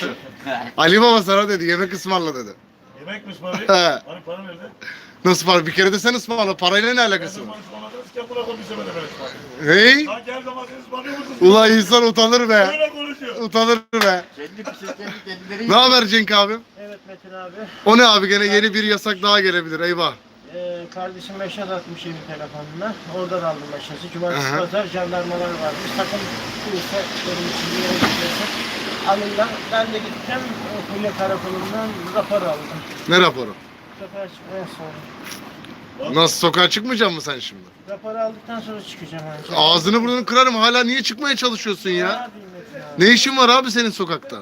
Ali Baba sana dedi yemek ısmarla dedi. Yemek mi ısmarlayayım? Hani para nerede? Nasıl para? Bir kere de sen ısmarla. Parayla ne alakası var? Hey! Ha gel zaman siz ısmarlıyor? Ulan insan utanır be. Böyle konuşuyor. Utanır be. Kendi pişir, kendi kendileri Ne haber Cenk abim? Evet Metin abi. O ne abi gene yeni bir yasak daha gelebilir eyvah. Ee, kardeşim meşat atmış evin telefonuna. Oradan aldım meşası. Cumartesi Aha. pazar jandarmalar varmış. Sakın değilse benim için bir yere gitmesi. Alırlar. Ben de gittim. o Kule karakolundan rapor aldım. Ne raporu? Sokağa çıkmaya sonra. Nasıl sokağa çıkmayacaksın mı sen şimdi? Raporu aldıktan sonra çıkacağım ancak. Ağzını burnunu kırarım hala niye çıkmaya çalışıyorsun ya? yapayım Metin abi? Ne işin var abi senin sokakta?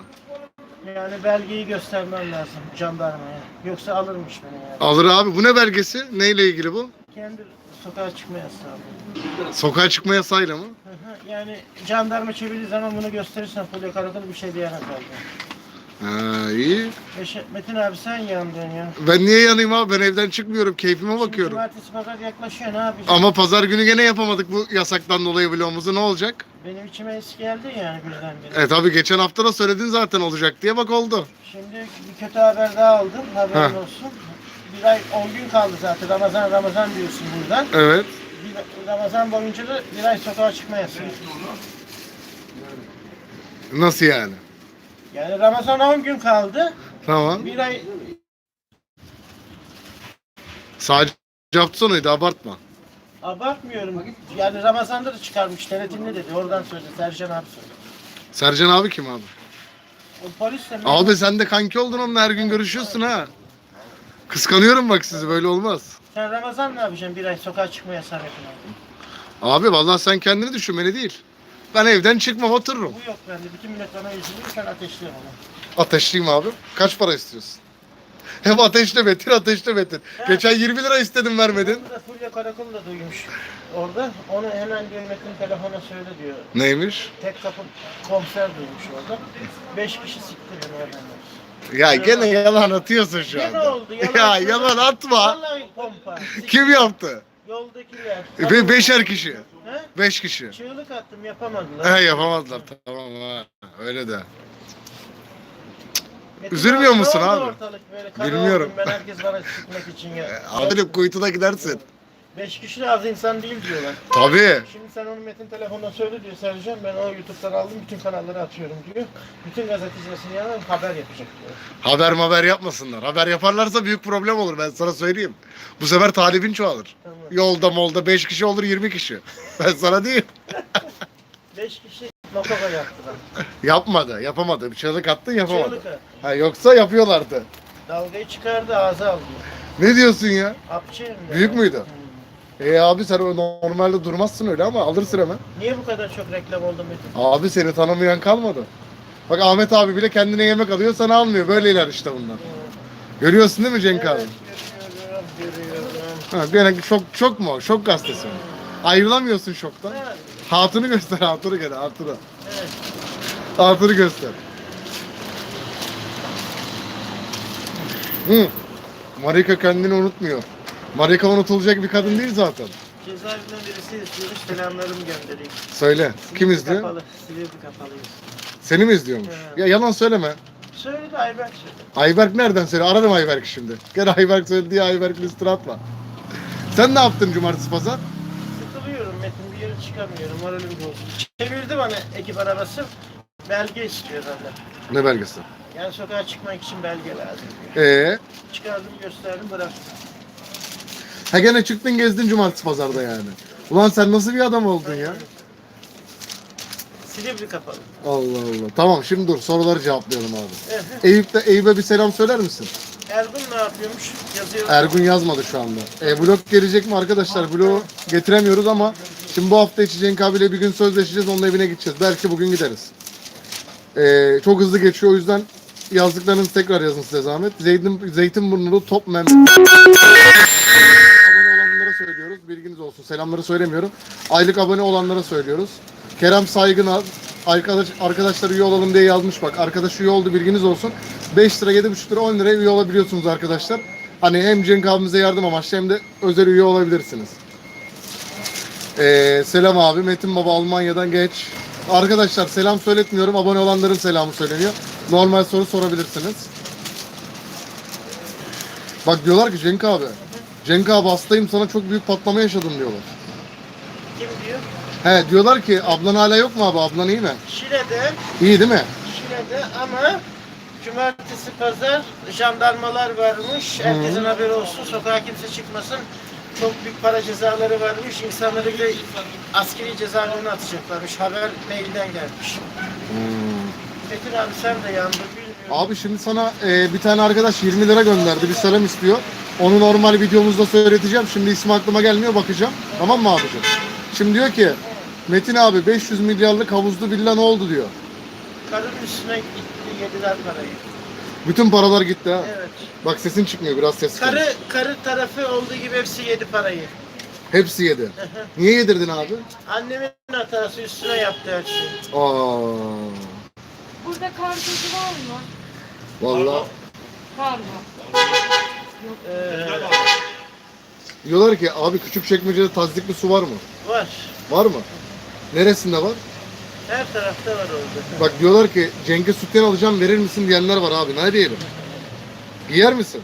Yani belgeyi göstermem lazım jandarmaya. Yoksa alırmış beni yani. Alır abi bu ne belgesi? Neyle ilgili bu? Kendi sokağa çıkma yasağı. Sokağa çıkma yasayla mı? Yani jandarma çevirdiği zaman bunu gösterirsen Fulya Karakolu bir şey diyemez abi. Ha iyi. Meşe- Metin abi sen yandın ya. Ben niye yanayım abi? Ben evden çıkmıyorum. Keyfime bakıyorum. Cumartesi pazar yaklaşıyor ne yapacağız? Ama pazar günü gene yapamadık bu yasaktan dolayı vlogumuzu. Ne olacak? Benim içime es geldi yani birdenbire. E tabi geçen hafta da söyledin zaten olacak diye bak oldu. Şimdi bir kötü haber daha aldım. Haberin Heh. olsun. Bir ay 10 gün kaldı zaten. Ramazan Ramazan diyorsun buradan. Evet. Ramazan boyunca da bir ay sokağa çıkma yasağı. Nasıl yani? Yani Ramazan 10 gün kaldı. Tamam. Bir ay Sadece sonuydu abartma. abartmıyorum. Yani Ramazan'da da çıkarmış. Denetimli dedi. Oradan söyledi. Sercan abi söyledi. Sercan abi kim abi? O polis de Abi sen de kanki oldun onunla her gün görüşüyorsun ha. Kıskanıyorum bak sizi böyle olmaz. Sen Ramazan ne yapacaksın? Bir ay sokağa çıkma yasağı Metin abi. Vallahi sen kendini düşün beni değil. Ben evden çıkmam otururum. Bu yok bende. Bütün millet bana üzülüyor. Sen ateşle onu. Ateşliyim abi. Kaç para istiyorsun? Hep ateşle Metin ateşle Metin. Geçen 20 lira istedim vermedin. Bunu da Fulya Karakolu da duymuş orada. Onu hemen diyor Metin telefona söyle diyor. Neymiş? Tek kapı komiser duymuş orada. Beş kişi sikti beni oradan. Ya gene yalan atıyorsun şu Gene anda. oldu, yalan Ya yalan atma. Vallahi pompa. Kim yaptı? Yoldakiler. Be beşer kişi. He? Beş kişi. Çığlık attım yapamadılar. He yapamadılar tamam ha. Öyle de. Metin üzülmüyor musun ne oldu abi? ortalık böyle? Bilmiyorum. oldum Ben herkes bana sıkmak için ya. Abi kuytuda gidersin. Beş kişi de az insan değil diyorlar. Tabii. Şimdi sen onu Metin telefonuna söyle diyor Sercan. Ben o YouTube'dan aldım bütün kanallara atıyorum diyor. Bütün gazetecilerin yanına haber yapacak diyor. Haber haber yapmasınlar. Haber yaparlarsa büyük problem olur ben sana söyleyeyim. Bu sefer talibin çoğalır. Tamam. Yolda molda 5 kişi olur 20 kişi. Ben sana diyeyim. Beş kişi motoka yaptılar. Yapmadı, yapamadı. Bir çığlık attın yapamadı. Çığlık attı. Ha, yoksa yapıyorlardı. Dalgayı çıkardı ağza aldı. Ne diyorsun ya? Apçı. Büyük müydü? Hmm. E abi sen normalde durmazsın öyle ama alırsın hemen. Niye bu kadar çok reklam oldu Metin? Abi seni tanımayan kalmadı. Bak Ahmet abi bile kendine yemek alıyor sana almıyor. Böyleler işte bunlar. Görüyorsun değil mi Cenk abi? Evet görüyorum, görüyorum. Ha, gene şok, şok mu? o? Şok gazetesi mi? Ayrılamıyorsun şoktan. Evet, Hatunu göster, hatunu gene, hatunu. evet. Hatunu göster. Hı. Marika kendini unutmuyor. Marika unutulacak bir kadın değil zaten. Cezaevinden birisi izliyormuş selamlarımı göndereyim. Söyle. Kim Silivri izliyor? Kapalı, Silivri kapalıyız. Seni mi izliyormuş? Evet. Ya yalan söyleme. Söyledi Ayberk söyledi. Ayberk nereden söyle? Ararım Ayberk şimdi. Gel Ayberk söyledi diye Ayberk listine atma. Sen ne yaptın cumartesi pazar? Sıkılıyorum Metin bir yere çıkamıyorum moralim bozuk. Çevirdi bana ekip arabası. Belge istiyor benden. Ne belgesi? Yani sokağa çıkmak için belge lazım diyor. Ee, Çıkardım gösterdim bıraktım. Ha gene çıktın gezdin cumartesi pazarda yani. Ulan sen nasıl bir adam oldun ya? Silivri kapalı. Allah Allah. Tamam şimdi dur soruları cevaplayalım abi. Eyüp'te Eyüp'e bir selam söyler misin? Ergun ne yapıyormuş? Yazıyor. Ergun yazmadı şu anda. E, vlog gelecek mi arkadaşlar? Vlog getiremiyoruz ama şimdi bu hafta içi Cenk abiyle bir gün sözleşeceğiz. Onun evine gideceğiz. Belki bugün gideriz. E, çok hızlı geçiyor o yüzden yazdıklarınızı tekrar yazın size zahmet. Zeytin, Zeytinburnu'lu top Mehmet. abone olanlara söylüyoruz. Bilginiz olsun. Selamları söylemiyorum. Aylık abone olanlara söylüyoruz. Kerem Saygınar arkadaş arkadaşlar üye olalım diye yazmış bak. Arkadaş üye oldu bilginiz olsun. 5 lira, 7,5 lira, 10 liraya üye olabiliyorsunuz arkadaşlar. Hani hem Cenk abimize yardım amaçlı hem de özel üye olabilirsiniz. Ee, selam abi. Metin Baba Almanya'dan geç. Arkadaşlar selam söyletmiyorum. Abone olanların selamı söyleniyor. Normal soru sorabilirsiniz. Bak diyorlar ki Cenk abi. Cenk abi hastayım sana çok büyük patlama yaşadım diyorlar. Kim diyor? He diyorlar ki ablan hala yok mu abi? Ablan iyi mi? Şile'de, İyi değil mi? Şile'de ama cumartesi pazar jandarmalar varmış. Herkesin haberi olsun. Sokağa kimse çıkmasın. Çok büyük para cezaları varmış. İnsanları bile askeri cezalarına atacaklarmış. Haber mailden gelmiş. Metin abi sen de bilmiyorum. Abi şimdi sana e, bir tane arkadaş 20 lira gönderdi. Bir selam istiyor. Onu normal videomuzda söyleteceğim. Şimdi ismi aklıma gelmiyor bakacağım. Tamam mı abicim? Şimdi diyor ki Metin abi 500 milyarlık havuzlu villa ne oldu diyor. Karın üstüne gitti yediler parayı. Bütün paralar gitti ha. Evet. Bak sesin çıkmıyor biraz ses. çıkıyor. Karı karı tarafı olduğu gibi hepsi yedi parayı. Hepsi yedi. Niye yedirdin abi? Annemin hatası üstüne yaptı her şeyi. Aa, Burada kar tozu var mı? vallahi Var mı? Ee, diyorlar ki abi küçük çekmecede tazdikli su var mı? var. Var mı? Neresinde var? Her tarafta var orada. Bak diyorlar ki Cenk'e sütyen alacağım verir misin diyenler var abi. Ne diyelim? Giyer misin?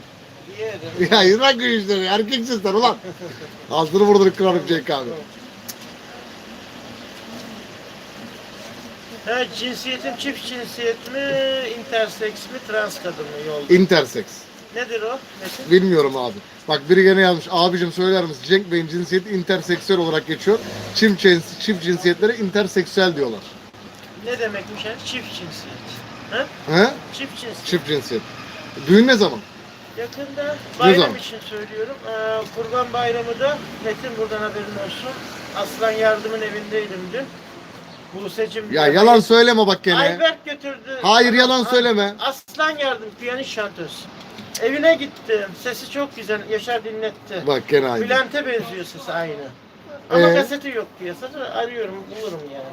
Yerim. Ya yürek güçleri erkeksin sen ulan. Ağzını vurduruk kırarım Cenk abi. Ha cinsiyetim çift cinsiyet mi, intersex mi, trans kadın mı yolda? Intersex. Nedir o? Metin? Bilmiyorum abi. Bak biri gene yazmış. Abicim söyler misin? Cenk Bey'in cinsiyeti interseksüel olarak geçiyor. Çift, cins, çift cinsiyetlere interseksüel diyorlar. Ne demekmiş ha? Çift cinsiyet. Ha? He? Çift cinsiyet. Çift cinsiyet. Düğün ne zaman? Yakında bayram zaman? için söylüyorum. Ee, Kurban Bayramı da Metin buradan haberin olsun. Aslan Yardım'ın evindeydim dün. Buse'cim. Ya yalan söyleme bak gene. Ayberk götürdü. Hayır, yalan söyleme. Aslan Yardım piyanist şantöz. Evine gittim. Sesi çok güzel. Yaşar dinletti. Bak gene aynı. Bülent'e benziyor sesi aynı. Ama Ee? kaseti yok piyasada. Arıyorum bulurum yani.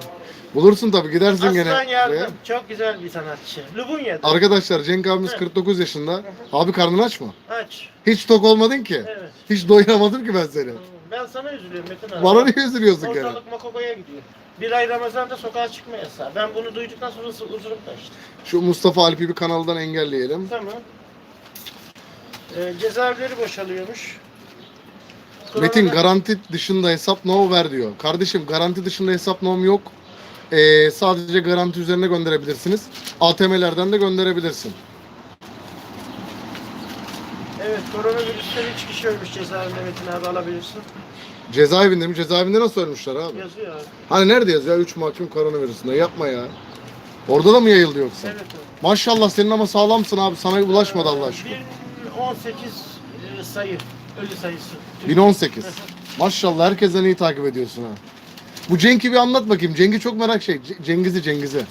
Bulursun tabii gidersin gene. Aslan Yardım. buraya. Çok güzel bir sanatçı. Lubunya'da. Arkadaşlar Cenk abimiz Hı. 49 yaşında. Abi karnın aç mı? Aç. Hiç tok olmadın ki. Evet. Hiç doyuramadım ki ben seni. Ben sana üzülüyorum Metin abi. Bana niye üzülüyorsun gene? Ortalık Makoko'ya gidiyor. Bir ay Ramazan'da sokağa çıkma yasağı. Ben bunu duyduktan sonra huzurum kaçtı. Şu Mustafa Alp'i bir kanaldan engelleyelim. Tamam. Ee, cezaevleri boşalıyormuş. Metin garanti dışında hesap no ver diyor. Kardeşim garanti dışında hesap no'm yok. Ee, sadece garanti üzerine gönderebilirsiniz. ATM'lerden de gönderebilirsin. Evet, koronavirüsten 3 kişi ölmüş cezaevinde Metin abi alabilirsin. Cezaevinde mi? Cezaevinde nasıl ölmüşler abi? Yazıyor abi. Hani nerede yazıyor? 3 mahkum koronavirüsünde. Yapma ya. Orada da mı yayıldı yoksa? Evet abi. Maşallah senin ama sağlamsın abi. Sana ulaşmadı Allah aşkına. 1018 e, sayı, ölü sayısı. 1018. Maşallah herkesten iyi takip ediyorsun ha. Bu Cenk'i bir anlat bakayım. Cenk'i çok merak şey. C- Cengiz'i Cengiz'i.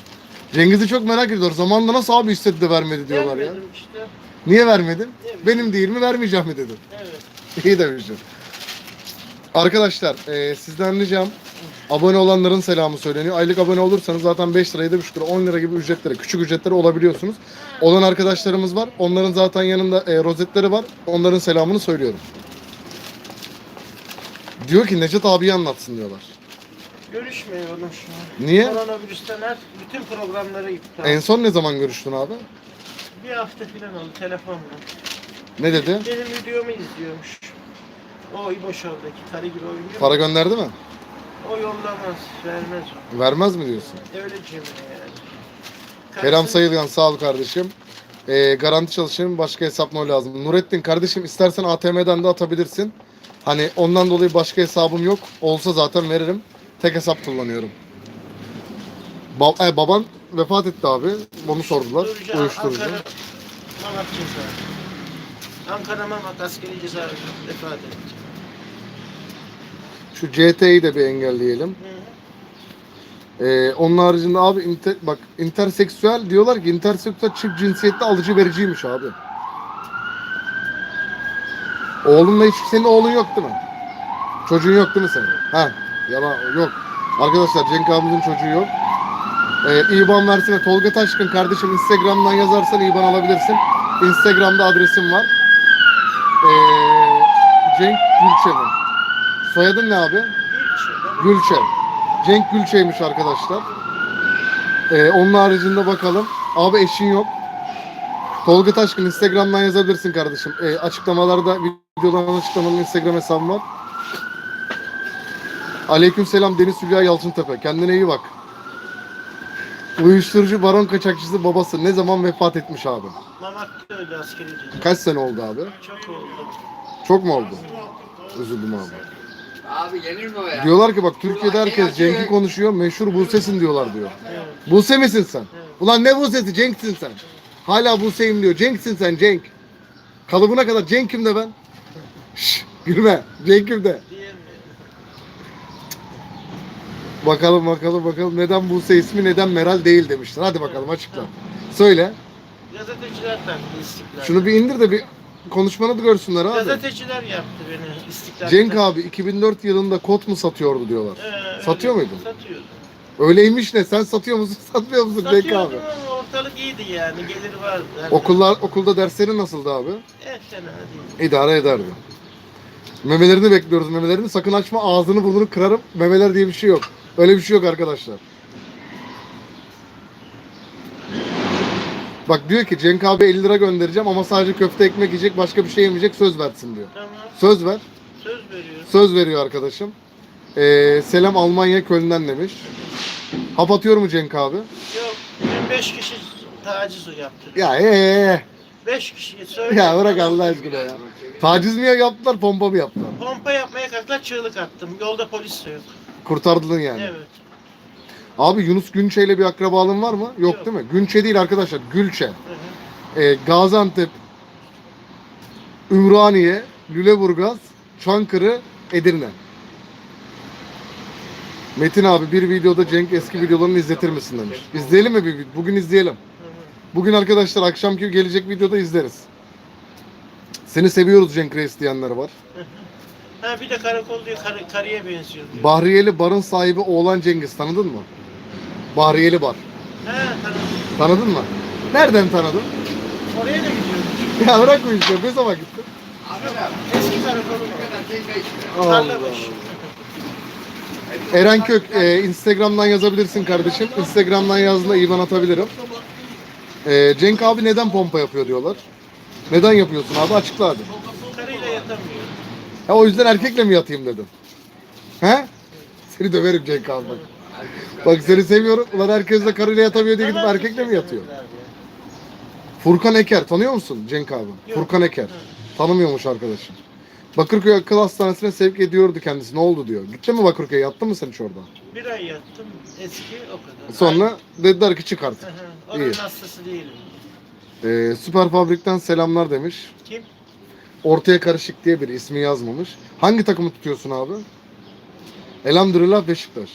Cengiz'i çok merak ediyor. Zamanında nasıl abi istedi de vermedi diyorlar ya. Gelmedim işte. Niye vermedin? Benim değil mi vermeyeceğim mi dedin. Evet. İyi demişsin. Arkadaşlar e, sizden ricam abone olanların selamı söyleniyor. Aylık abone olursanız zaten 5 lira, 7,5 lira, 10 lira gibi ücretlere, küçük ücretlere olabiliyorsunuz. Olan arkadaşlarımız var. Onların zaten yanında e, rozetleri var. Onların selamını söylüyorum. Diyor ki Necdet abiyi anlatsın diyorlar. Görüşmüyorum şu an. Niye? Koronavirüsten her, bütün programları iptal. En son ne zaman görüştün abi? Bir hafta falan oldu telefonla. Ne dedi? Benim videomu izliyormuş. O İboşov'daki karı gibi oyuncu. Para gönderdi mi? O yollamaz, vermez. Vermez mi diyorsun? Öyle cimri yani. Kerem Karısı- Sayılgan sağ ol kardeşim. Ee, garanti çalışayım başka hesapma lazım. Nurettin kardeşim istersen ATM'den de atabilirsin. Hani ondan dolayı başka hesabım yok. Olsa zaten veririm. Tek hesap kullanıyorum. Ba- e, baban vefat etti abi. Onu sordular. Uyuşturucu, Uyuşturucu. Ankara cezaevi. Ankara Mamak askeri cezaevi vefat etti. Şu CT'yi de bir engelleyelim. Ee, onun haricinde abi inter, bak interseksüel diyorlar ki interseksüel çift cinsiyetli alıcı vericiymiş abi. Oğlunla hiç senin oğlun yok değil mi? Çocuğun yok değil mi senin? Ha, yalan yok. Arkadaşlar Cenk abimizin çocuğu yok. Ee, İban versene Tolga Taşkın kardeşim Instagram'dan yazarsan İban alabilirsin. Instagram'da adresim var. Ee, Cenk Gülçevi. Soyadın ne abi? Gülçe. Gülçe. Cenk Gülçe'ymiş arkadaşlar. Ee, onun haricinde bakalım. Abi eşin yok. Tolga Taşkın Instagram'dan yazabilirsin kardeşim. E, açıklamalarda videoların açıklamanın Instagram hesabım var. Aleykümselam Deniz Hülya Yalçıntepe. Kendine iyi bak. Uyuşturucu baron kaçakçısı babası ne zaman vefat etmiş abi? Mamak öyle askeri. Kaç sene oldu abi? Çok oldu. Çok mu oldu? Üzüldüm abi. Abi yenir mi o ya? Diyorlar ki bak Türkiye'de herkes Cenk'i konuşuyor. Meşhur Buse'sin diyorlar diyor. Evet. Buse misin sen? Ulan ne Buse'si? Cenk'sin sen. Hala Buse'yim diyor. Cenk'sin sen Cenk. Kalıbına kadar Cenk'im de ben. Şşş gülme. Cenk'im de. Diyemiyorum. Bakalım bakalım bakalım neden Buse ismi neden Meral değil demişler. Hadi bakalım açıkla. Söyle. Gazeteciler taktı istiklal. Şunu bir indir de bir konuşmanı da görsünler abi. Gazeteciler yaptı beni istiklal. Cenk abi 2004 yılında kot mu satıyordu diyorlar. Ee, öyle. Satıyor muydun? Satıyordum. Öyleymiş ne? Sen satıyor musun? Satmıyor musun Cenk abi? Satıyordum ama ortalık iyiydi yani. Gelir vardı. Okullar okulda derslerin nasıldı abi? Evet fena değil. İdare ederdi. Memelerini bekliyoruz memelerini. Sakın açma ağzını burnunu kırarım. Memeler diye bir şey yok. Öyle bir şey yok arkadaşlar. Bak diyor ki Cenk abi 50 lira göndereceğim ama sadece köfte ekmek yiyecek başka bir şey yemeyecek söz versin diyor. Tamam. Söz ver. Söz veriyorum. Söz veriyor arkadaşım. Ee, selam Almanya Köln'den demiş. Hap atıyor mu Cenk abi? Yok. Dün 5 kişi taciz yaptı. Ya ee, 5 kişi söyle. ya bırak Allah aşkına ya. Taciz mi yaptılar pompa mı yaptılar? Pompa yapmaya kalktılar çığlık attım. Yolda polis de yok. Kurtardın yani. Evet. Abi Yunus Günçe ile bir akrabalığın var mı? Yok, Yok. değil mi? Günçe değil arkadaşlar. Gülçe. Hı hı. Ee, Gaziantep, Ümraniye, Lüleburgaz, Çankırı, Edirne. Metin abi bir videoda Cenk eski videolarını izletir misin demiş. İzleyelim mi? bir- Bugün izleyelim. Bugün arkadaşlar akşamki gelecek videoda izleriz. Seni seviyoruz Cenk Reis diyenler var. Ha bir de karakol diyor karı, karıya benziyor diyor. Bahriyeli barın sahibi oğlan Cengiz tanıdın mı? Bahriyeli bar. Ha tanıdım. Tanıdın mı? Nereden tanıdın? Oraya da gidiyorum. Ya bırak bu işi. Ne zaman gittin? Eski karakolu var. kadar şey geçti. Allah Tarla başı. Eren Kök, e, Instagram'dan yazabilirsin kardeşim. Instagram'dan yazdığında IBAN atabilirim. E, Cenk abi neden pompa yapıyor diyorlar. Neden yapıyorsun abi? Açıkla hadi. Karıyla yatamıyor. Ha, o yüzden erkekle mi yatayım dedim. He? Seni döverim Cenk abi bak. Bak seni seviyorum. Ulan herkes de karıyla yatamıyor diye gidip erkekle mi yatıyor? Furkan Eker tanıyor musun Cenk abi? Furkan Eker. Tanımıyormuş arkadaşım. Bakırköy Akıl Hastanesi'ne sevk ediyordu kendisi. Ne oldu diyor. Gitti mi Bakırköy'e? Yattın mı sen hiç orada? Bir ay yattım. Eski o kadar. Sonra dediler ki çık artık. Hı hı. Onun İyi. hastası değilim. Ee, Süper Fabrik'ten selamlar demiş. Kim? Ortaya karışık diye bir ismi yazmamış. Hangi takımı tutuyorsun abi? Elhamdülillah Beşiktaş.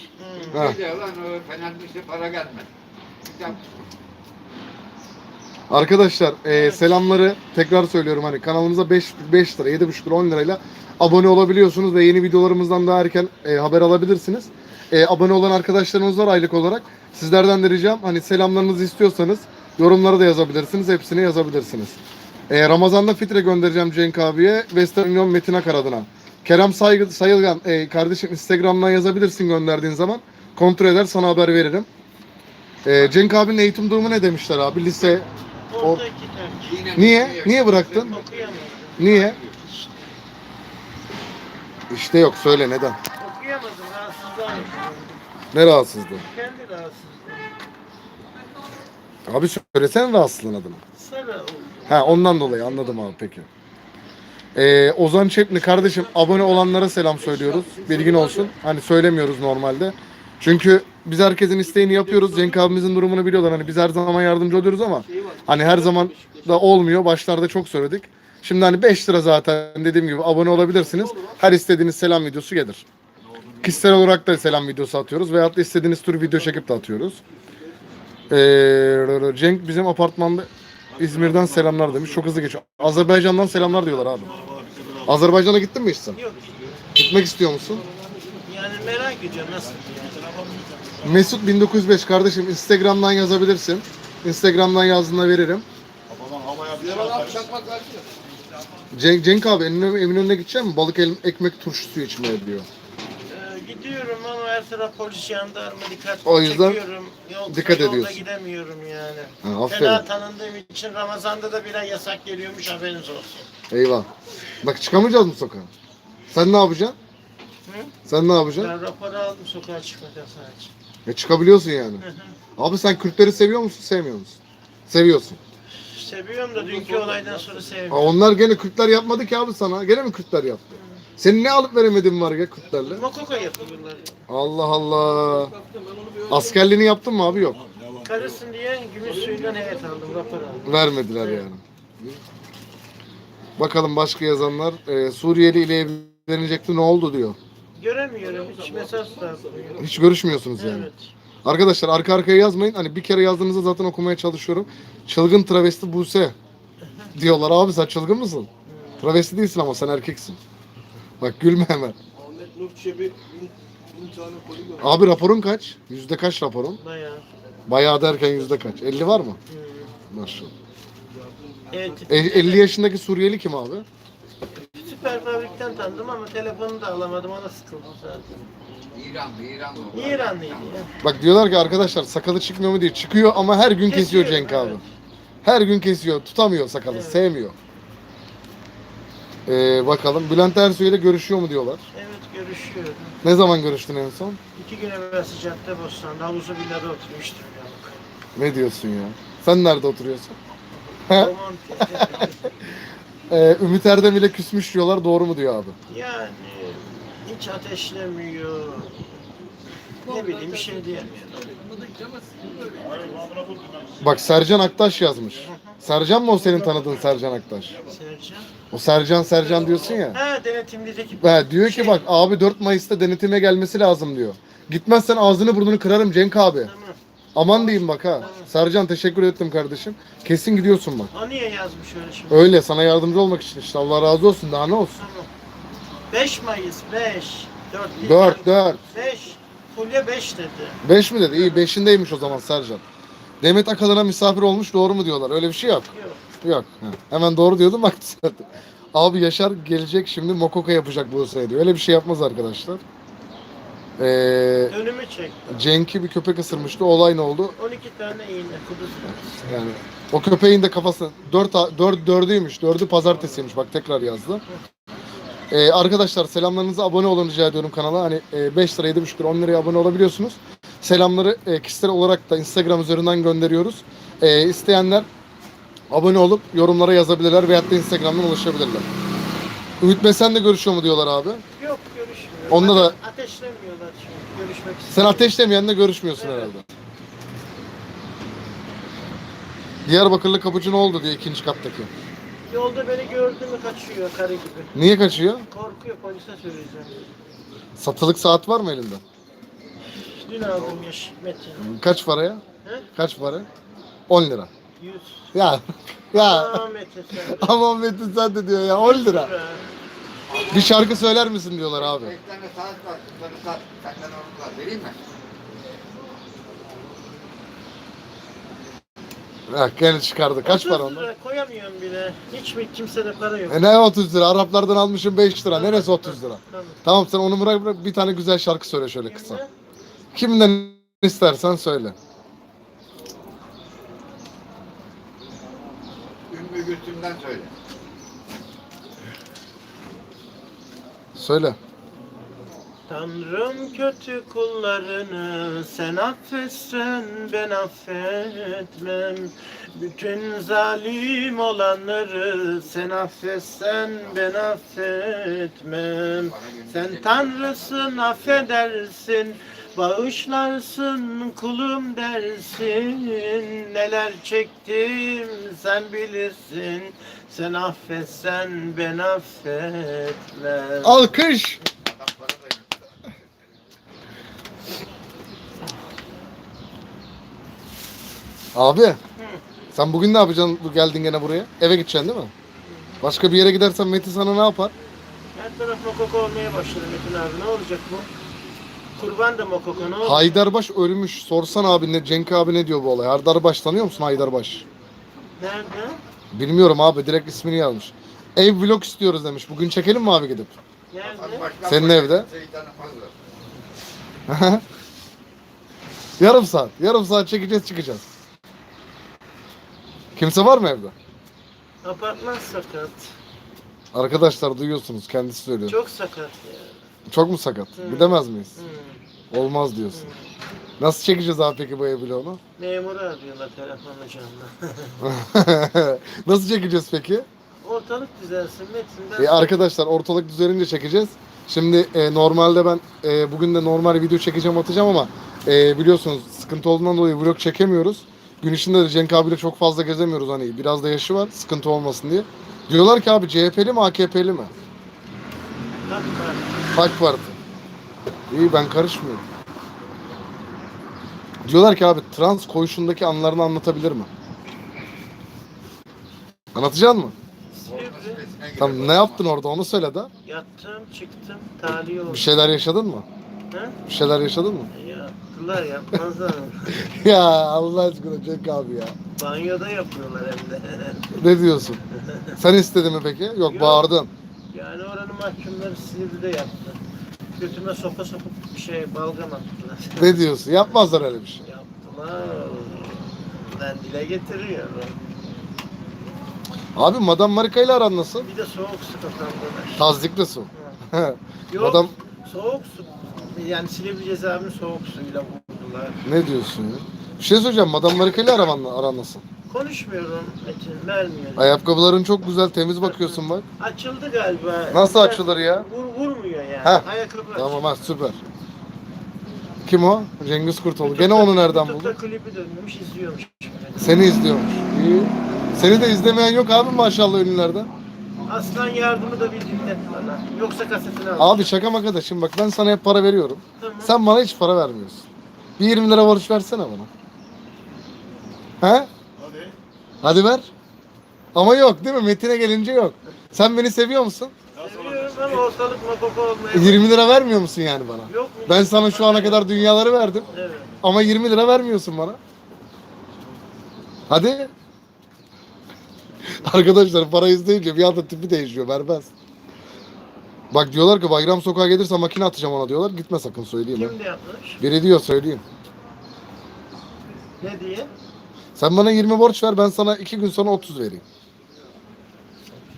Hı. Ha. Lan o Fenerbahçe para gelmez. Arkadaşlar e, selamları tekrar söylüyorum hani kanalımıza 5, 5 lira 7,5 lira 10 lirayla abone olabiliyorsunuz ve yeni videolarımızdan daha erken e, haber alabilirsiniz. E, abone olan arkadaşlarımız var aylık olarak. Sizlerden de ricam hani selamlarınızı istiyorsanız yorumlara da yazabilirsiniz. Hepsini yazabilirsiniz. E, Ramazan'da fitre göndereceğim Cenk abiye. Western Union Metin Akar adına. Kerem Saygı, Sayılgan e, kardeşim Instagram'dan yazabilirsin gönderdiğin zaman. Kontrol eder sana haber veririm. E, Cenk abinin eğitim durumu ne demişler abi? Lise, yine Niye? Niye bıraktın? Niye? İşte yok söyle neden? Okuyamadım. Ne rahatsızlığı? Kendi rahatsızlığım. Abi söylesene rahatsızlığın adını. Sarı oldu. Ha ondan dolayı anladım abi peki. Ee, Ozan Çepni kardeşim abone olanlara selam söylüyoruz. Bilgin olsun. Hani söylemiyoruz normalde. Çünkü biz herkesin isteğini yapıyoruz. Cenk abimizin durumunu biliyorlar. Hani biz her zaman yardımcı oluyoruz ama hani her zaman da olmuyor. Başlarda çok söyledik. Şimdi hani 5 lira zaten dediğim gibi abone olabilirsiniz. Her istediğiniz selam videosu gelir. Kişisel olarak da selam videosu atıyoruz. Veyahut da istediğiniz tür video çekip de atıyoruz. Ee, Cenk bizim apartmanda İzmir'den selamlar demiş. Çok hızlı geçiyor. Azerbaycan'dan selamlar diyorlar abi. Azerbaycan'a gittin mi hiç sen? Yok. Gitmek istiyor musun? Yani merak ediyorum nasıl. Mesut 1905 kardeşim Instagram'dan yazabilirsin. Instagram'dan yazdığında veririm. Cenk, Cenk abi Eminönü, Eminönü'ne gidecek mi? Balık el- ekmek turşusu içmeye diyor. Gidiyorum ama her taraf polis, jandarma dikkat O yüzden çekiyorum. Yol, dikkat yolda ediyorsun. gidemiyorum yani. Ha, Fena aferin. tanındığım için Ramazan'da da bira yasak geliyormuş haberiniz olsun. Eyvah. Bak çıkamayacağız mı sokağa? Sen ne yapacaksın? Hı? Sen ne yapacaksın? Ben rapor aldım sokağa çıkmak yasağı için. E çıkabiliyorsun yani. Abi sen Kürtleri seviyor musun, sevmiyor musun? Seviyorsun. Seviyorum da dünkü olaydan sonra sevmiyorum. onlar gene Kürtler yapmadı ki abi sana. Gene mi Kürtler yaptı? Senin ne alıp veremedin var ya Kürtlerle? Mokoko yapıyorlar. Allah Allah. Askerliğini yaptın mı abi? Yok. Karısın diye gümüş suyundan heyet aldım, rapor aldım. Vermediler yani. Bakalım başka yazanlar. Ee, Suriyeli ile evlenecekti ne oldu diyor. Göremiyorum, hiç mesaj da atmıyor. Hiç görüşmüyorsunuz yani. Evet. Arkadaşlar arka arkaya yazmayın. Hani bir kere yazdığınızda zaten okumaya çalışıyorum. Çılgın travesti Buse. Diyorlar abi sen çılgın mısın? Travesti değilsin ama sen erkeksin. Bak gülme hemen. Ahmet Nur Çebi bin, bin tane poligon. Abi raporun kaç? Yüzde kaç raporun? Bayağı. Bayağı derken yüzde kaç? 50 var mı? Hmm. Maşallah. Evet. E, 50 yaşındaki Suriyeli kim abi? Süper fabrikten tanıdım ama telefonu da alamadım, ona sıkıldım zaten. İranlı, İranlı. İranlıydı ya. Bak diyorlar ki arkadaşlar sakalı çıkmıyor mu diye. Çıkıyor ama her gün kesiyor Kesiyor, Cenk abi. evet. Her gün kesiyor. Tutamıyor sakalı. Evet. Sevmiyor. Ee, bakalım. Bülent Ersoy ile görüşüyor mu diyorlar. Evet görüşüyorum. Ne zaman görüştün en son? İki gün evvel sıcakta Bostan'da havuzu villada oturmuştum ya. Ne diyorsun ya? Sen nerede oturuyorsun? Romantik. Ee, Ümit Erdem ile küsmüş diyorlar. Doğru mu diyor abi? yani hiç ateşlemiyor. Ne bileyim bir şey diyemiyorum. Bak Sercan Aktaş yazmış. Sercan mı o senin tanıdığın Sercan Aktaş? Sercan. O Sercan Sercan diyorsun ya. Ha denetimdeki Ha, diyor ki Şey- bak abi 4 Mayıs'ta denetime gelmesi lazım diyor. Gitmezsen ağzını burnunu kırarım Cenk abi. Aman diyeyim bak ha. Sercan teşekkür ettim kardeşim. Kesin gidiyorsun bak. O niye yazmış öyle şimdi? Öyle sana yardımcı olmak için işte Allah razı olsun daha ne olsun. Tamam. 5 Mayıs 5. 4 4 4. 5. Fulya 5 dedi. 5 mi dedi? İyi 5'indeymiş o zaman Sercan. Demet Akalın'a misafir olmuş doğru mu diyorlar? Öyle bir şey yok. Yok. Yok. Hemen doğru diyordum bak. Abi Yaşar gelecek şimdi Mokoka yapacak bu diyor. Öyle bir şey yapmaz arkadaşlar. Ee, Önümü çekti. Cenk'i bir köpek ısırmıştı. Olay ne oldu? 12 tane iğne kuduz. Yani o köpeğin de kafası 4 4 dördüymüş. Dördü pazartesiymiş. Bak tekrar yazdı. Ee, arkadaşlar selamlarınızı abone olun rica ediyorum kanala. Hani e, 5 lira 7,5 lira 10 liraya abone olabiliyorsunuz. Selamları e, kişisel olarak da Instagram üzerinden gönderiyoruz. E, isteyenler abone olup yorumlara yazabilirler veyahut da Instagram'dan ulaşabilirler. Ümit Besen de görüşüyor mu diyorlar abi. Yok görüşmüyor. Onda da- Ate- Ateşlemiyorlar çünkü. Görüşmek Sen istiyor. ateşlemeyenle görüşmüyorsun Evet. herhalde. Diyarbakırlı kapıcı ne oldu diye ikinci kattaki. Yolda beni gördü mü kaçıyor karı gibi. Niye kaçıyor? Korkuyor polise söyleyeceğim. Satılık saat var mı elinde? Dün aldım yaş Metin. Kaç paraya? He? Kaç para? 10 lira. 100. Ya ya Aa Metin sen de. aman Metin sen de diyor ya 10 lira. Bir şarkı söyler misin diyorlar abi. 5 tane saat var, bunları sat. Senden var, vereyim mi? Bak gene çıkardı. Kaç 30 para onlar? lira koyamıyorum bile. Hiç mi kimsede para yok. E ne 30 lira? Araplardan almışım 5 lira. Neresi 30 lira? Tamam. Tamam sen onu bırak bırak bir tane güzel şarkı söyle şöyle kısa. Kimde? Kimden istersen söyle. Ümmü Gülsüm'den söyle. Söyle. Tanrım kötü kullarını sen affetsen ben affetmem. Bütün zalim olanları sen affetsen ben affetmem. Sen Tanrısın affedersin, bağışlarsın kulum dersin. Neler çektim sen bilirsin, sen affetsen ben affetmem. Alkış. Adam para da yok. Abi. Sen bugün ne yapacaksın bu geldin gene buraya? Eve gideceksin değil mi? Başka bir yere gidersen Metin sana ne yapar? Her taraf mokoko olmaya başladı Metin abi. Ne olacak bu? Kurban da mokoko ne olacak? Haydarbaş ölmüş. Sorsan abi ne Cenk abi ne diyor bu olay? Haydarbaş tanıyor musun Haydarbaş? Nerede? Bilmiyorum abi direkt ismini yazmış. Ev vlog istiyoruz demiş. Bugün çekelim mi abi gidip? Nerede? Senin evde? Yarım saat. Yarım saat çekeceğiz çıkacağız. Kimse var mı evde? Apartman sakat. Arkadaşlar duyuyorsunuz kendisi söylüyor. Çok, Çok sakat ya. mu sakat? Hı. Gidemez miyiz? Hı. Olmaz diyorsun. Nasıl çekeceğiz abi peki bu ev bloğunu? Memuru arıyorlar telefonla canlı. Nasıl çekeceğiz peki? Ortalık düzelsin Metin. Ben E, arkadaşlar ortalık düzelince çekeceğiz. Şimdi e, normalde ben e, bugün de normal video çekeceğim atacağım ama e, biliyorsunuz sıkıntı olduğundan dolayı vlog çekemiyoruz. Gün içinde de Cenk abiyle çok fazla gezemiyoruz hani biraz da yaşı var sıkıntı olmasın diye. Diyorlar ki abi CHP'li mi AKP'li mi? AK Parti. İyi ben karışmıyorum. Diyorlar ki abi trans koğuşundaki anılarını anlatabilir mi? Anlatacak mı? Tamam ne yaptın orada onu söyle de. Yattım çıktım tali oldu. Bir şeyler yaşadın mı? Ha? Bir şeyler yaşadın mı? Yaptılar yapmazlar ya Allah aşkına Cenk abi ya. Banyoda yapıyorlar hem de. Ne diyorsun? Sen istedin mi peki? Yok, Yok. bağırdın. yani oranın mahkumları Silivri'de yaptı. Götüme sopa sokup bir şey balgam attılar. Ne diyorsun? Yapmazlar öyle bir şey. Yaptılar. Ben dile getiriyorum. Abi Madame Marika ile aran nasıl? Bir de soğuk su kapandılar. Tazikli su. Yok Adam soğuk su. Yani Silivri cezaevini soğuk suyla vurdular. ne diyorsun ya? Bir şey söyleyeceğim. Madame Marika ile aran, aran nasıl? Konuşmuyorum Metin, vermiyorum. Ayakkabıların çok güzel, temiz bakıyorsun bak. Açıldı galiba. Nasıl Ben- açılır ya? Vur, vurmuyor yani. Heh. Ayakkabı Tamam ha süper. Kim o? Cengiz Kurtoğlu. Gene onu nereden buldun? YouTube'da klibi dönmüş izliyormuş. Seni izliyormuş. İyi. Seni de izlemeyen yok abi maşallah ünlülerden. Aslan yardımı da bir dinlet bana. Yoksa kasetini al. Abi şaka maka da şimdi bak ben sana hep para veriyorum. Tamam. Sen bana hiç para vermiyorsun. Bir 20 lira borç versene bana. He? Hadi. Hadi ver. Ama yok değil mi? Metin'e gelince yok. Sen beni seviyor musun? Seviyorum ama ortalık makoko olmaya 20 lira vermiyor musun yani bana? Yok mu? Ben sana şu ana kadar dünyaları verdim. Evet. Ama 20 lira vermiyorsun bana. Hadi. Arkadaşlar para isteyince bir anda tipi değişiyor. Vermez. Bak diyorlar ki Bayram Sokağa gelirse makine atacağım ona diyorlar. Gitme sakın söyleyeyim. Kim de yapmış? Biri diyor söyleyeyim. Ne diye? Sen bana 20 borç ver ben sana 2 gün sonra 30 vereyim.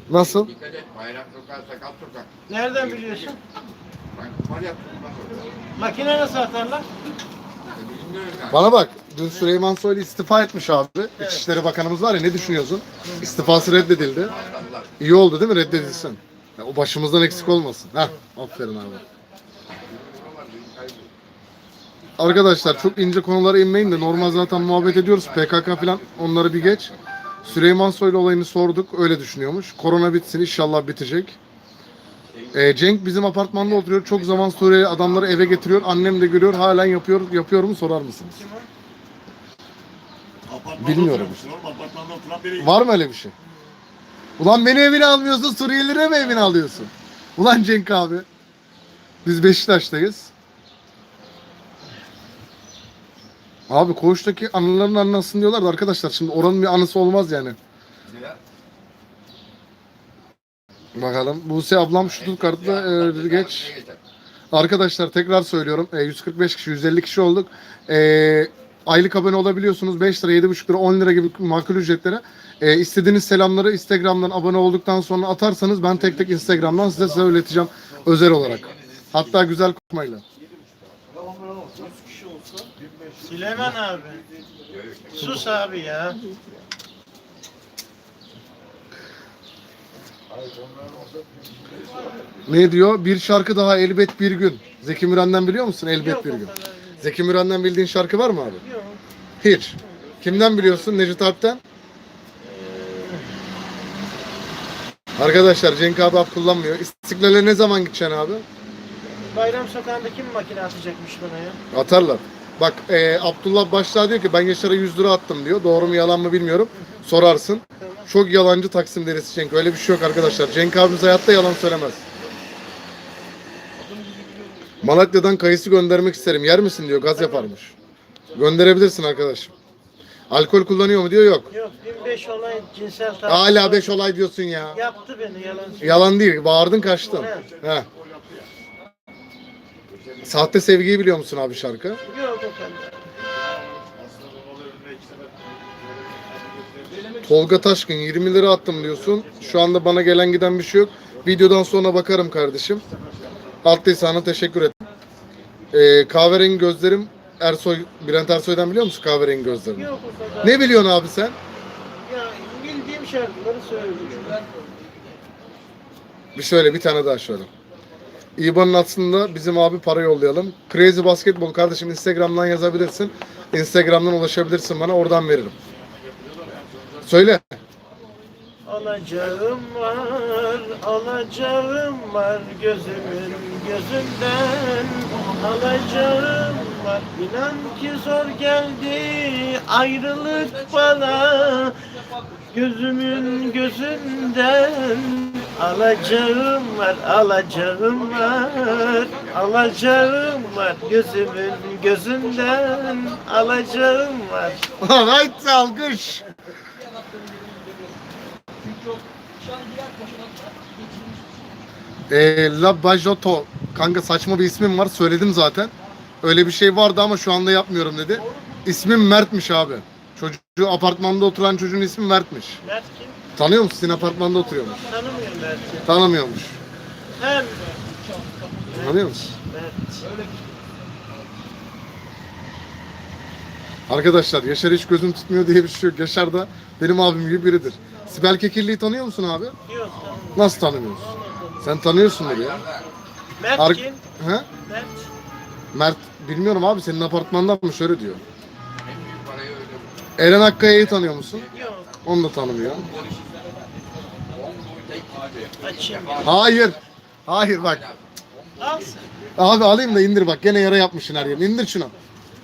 Nasıl? Dikkat et. Bayrak sokağı, sakat sokak. Nereden biliyorsun? Ben kumar yaptım. Makine nasıl atarlar? Bana bak. Dün Süleyman Soylu istifa etmiş abi. İçişleri Bakanımız var ya ne düşünüyorsun? İstifası reddedildi. İyi oldu değil mi reddedilsin? Ya, o başımızdan eksik olmasın. Heh, aferin abi. Arkadaşlar çok ince konulara inmeyin de normal zaten muhabbet ediyoruz. PKK falan onları bir geç. Süleyman Soylu olayını sorduk. Öyle düşünüyormuş. Korona bitsin inşallah bitecek. Ee, Cenk bizim apartmanda oturuyor. Çok zaman Suriyeli adamları eve getiriyor. Annem de görüyor. Halen yapıyor. Yapıyor mu sorar mısınız? Apartmanda Bilmiyorum. oturuyormuş oğlum, Apartmanda oturan biri. Var mı öyle bir şey? Ulan beni evine almıyorsun, Suriyelilere mi evine alıyorsun? Ulan Cenk abi. Biz Beşiktaş'tayız. Abi koğuştaki anıların anlasın diyorlar da arkadaşlar şimdi oranın bir anısı olmaz yani. Ya, Bakalım. Buse ablam şu kartla e, geç. Arkadaşlar tekrar söylüyorum. E, 145 kişi, 150 kişi olduk. E, aylık abone olabiliyorsunuz. 5 lira, 7,5 lira, 10 lira gibi makul ücretlere. E, istediğiniz selamları Instagram'dan abone olduktan sonra atarsanız ben tek tek Instagram'dan size söyleteceğim özel olarak. Hatta güzel kokmayla. Süleyman abi. Sus abi ya. Ne diyor? Bir şarkı daha elbet bir gün. Zeki Müren'den biliyor musun? Elbet Yok bir gün. Zeki Müren'den bildiğin şarkı var mı abi? Yok. Hiç. Kimden biliyorsun? Necit Alp'ten? Arkadaşlar Cenk abi app kullanmıyor. İstiklale ne zaman gideceksin abi? Bayram sokağında kim makine atacakmış bana ya? Atarlar. Bak e, Abdullah Başlar diyor ki ben Yaşar'a 100 lira attım diyor. Doğru mu yalan mı bilmiyorum. Sorarsın. Çok yalancı Taksim derisi Cenk. Öyle bir şey yok arkadaşlar. Cenk abimiz hayatta yalan söylemez. Malatya'dan kayısı göndermek isterim. Yer misin diyor. Gaz yaparmış. Gönderebilirsin arkadaşım. Alkol kullanıyor mu diyor yok. Yok 1005 olay cinsel tartışma. Hala 5 olay diyorsun ya. Yaptı beni yalan. Yalan değil. Bağırdın kaçtın. He. Sahte Sevgiyi biliyor musun abi şarkı? Yok o Tolga Taşkın 20 lira attım diyorsun. Şu anda bana gelen giden bir şey yok. Videodan sonra bakarım kardeşim. Altta sana teşekkür ederim. Ee, kahverengi gözlerim Ersoy, Bülent Ersoy'dan biliyor musun kahverengi gözlerini? Yok o kadar. Ne biliyorsun abi sen? Ya bildiğim şarkıları söylüyorum. Bir şöyle bir tane daha şöyle. İBAN'ın aslında bizim abi para yollayalım. Crazy Basketball kardeşim Instagram'dan yazabilirsin. Instagram'dan ulaşabilirsin bana oradan veririm. Söyle. Alacağım var, alacağım var gözümün gözünden Alacağım var, inan ki zor geldi ayrılık bana Gözümün gözünden Alacağım var, alacağım var Alacağım var gözümün gözünden Alacağım var Haydi alkış. Ee, La Bajoto. Kanka saçma bir ismim var. Söyledim zaten. Öyle bir şey vardı ama şu anda yapmıyorum dedi. İsmim Mert'miş abi. Çocuğu apartmanda oturan çocuğun ismi Mert'miş. Mert kim? Tanıyor musun? Senin apartmanda oturuyormuş. Tanımıyorum Mert'i. Tanımıyormuş. Hem Tanıyor musun? Mert. Arkadaşlar Yaşar hiç gözüm tutmuyor diye bir şey yok. Yaşar da benim abim gibi biridir. Sibel Kekilli'yi tanıyor musun abi? Yok tanımıyorum. Nasıl tanımıyorsun? Sen tanıyorsundur ya. Mert Ar- kim? He? Mert. Mert bilmiyorum abi senin apartmandan mı şöyle diyor. Eren Akkaya'yı tanıyor musun? Yok. Onu da tanımıyor. Açayım. Hayır. Hayır bak. Al sen. Abi alayım da indir bak. Gene yara yapmışsın her yerini. İndir şunu.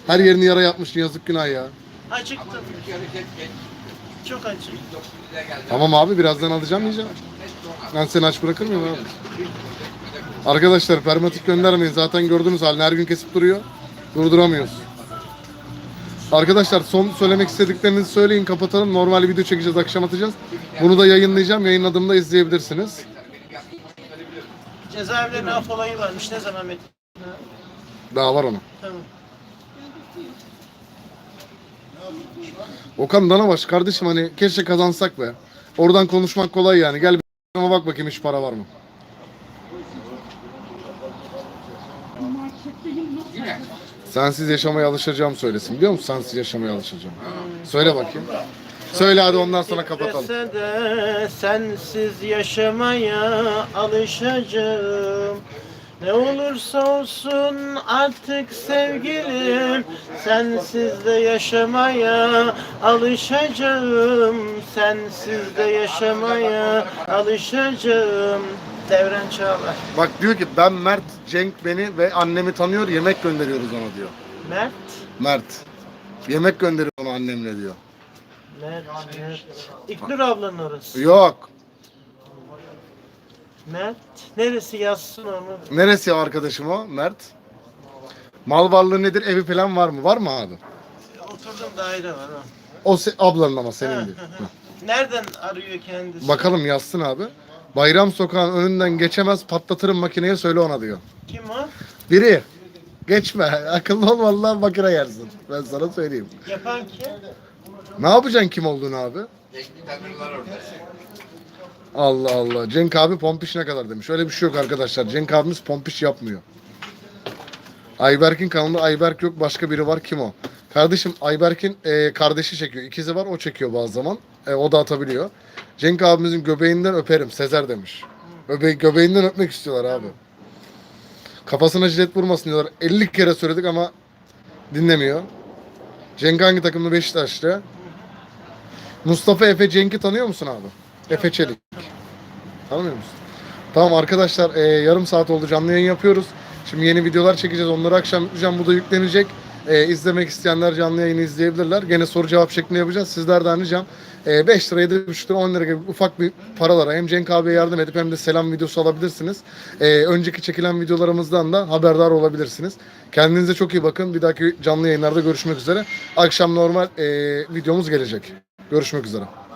Her yerini yara yapmışsın yazık günah ya. Acıktım. Çok acıktım. 1900'e geldi. Tamam abi birazdan alacağım yiyeceğim. Ben seni aç bırakır mıyım abi? Arkadaşlar permatik göndermeyin. Zaten gördüğünüz halini her gün kesip duruyor. Durduramıyoruz. Arkadaşlar son söylemek istediklerinizi söyleyin kapatalım. Normal video çekeceğiz akşam atacağız. Bunu da yayınlayacağım. Yayınladığımda izleyebilirsiniz. Cezaevlerine af olayı varmış. Ne zaman Metin? Daha var onun. Tamam. Okan Danabaş kardeşim hani keşke kazansak be. Oradan konuşmak kolay yani. Gel ama bak bakayım hiç para var mı? Sensiz yaşamaya alışacağım söylesin. Biliyor musun sensiz yaşamaya alışacağım? Söyle bakayım. Söyle hadi ondan sonra kapatalım. De sensiz yaşamaya alışacağım. Ne olursa olsun artık sevgilim Sensiz de yaşamaya alışacağım Sensiz de yaşamaya alışacağım Devren Çağlar Bak diyor ki ben Mert, Cenk beni ve annemi tanıyor yemek gönderiyoruz ona diyor. Mert Mert. Yemek gönderiyor ona annemle diyor. Mert, Mert. İknur ablanın orası. Yok. Mert. Neresi yazsın onu? Neresi arkadaşım o Mert? Mal varlığı nedir? Evi falan var mı? Var mı abi? Oturduğum daire var ha. O se- ablanın ama senin değil. Nereden arıyor kendisi? Bakalım yazsın abi. Bayram sokağın önünden geçemez patlatırım makineye söyle ona diyor. Kim o? Biri. Geçme. Akıllı ol vallahi makine yersin. Ben sana söyleyeyim. Yapan kim? Ne yapacaksın kim olduğunu abi? Teknik tanırlar orada. Allah Allah. Cenk abi pompiş ne kadar demiş. Öyle bir şey yok arkadaşlar. Cenk abimiz pompiş yapmıyor. Ayberk'in kanalında Ayberk yok başka biri var. Kim o? Kardeşim Ayberk'in e, kardeşi çekiyor. İkizi var o çekiyor bazı zaman. E, o da atabiliyor. Cenk abimizin göbeğinden öperim. Sezer demiş. Öbe göbeğinden öpmek istiyorlar abi. Kafasına jilet vurmasın diyorlar. 50 kere söyledik ama dinlemiyor. Cenk hangi takımda? Beşiktaş'ta. Mustafa Efe Cenk'i tanıyor musun abi? Efe Çelik. Tanımıyor musun? Tamam arkadaşlar e, yarım saat oldu canlı yayın yapıyoruz. Şimdi yeni videolar çekeceğiz. Onları akşam yükleyeceğim. Bu da yüklenecek. E, izlemek isteyenler canlı yayını izleyebilirler. Gene soru cevap şeklinde yapacağız. Sizlerden ricam e, 5 lira, 7,5 lira, 10 lira gibi ufak bir paralara hem Cenk abiye yardım edip hem de selam videosu alabilirsiniz. E, önceki çekilen videolarımızdan da haberdar olabilirsiniz. Kendinize çok iyi bakın. Bir dahaki canlı yayınlarda görüşmek üzere. Akşam normal e, videomuz gelecek. Görüşmek üzere.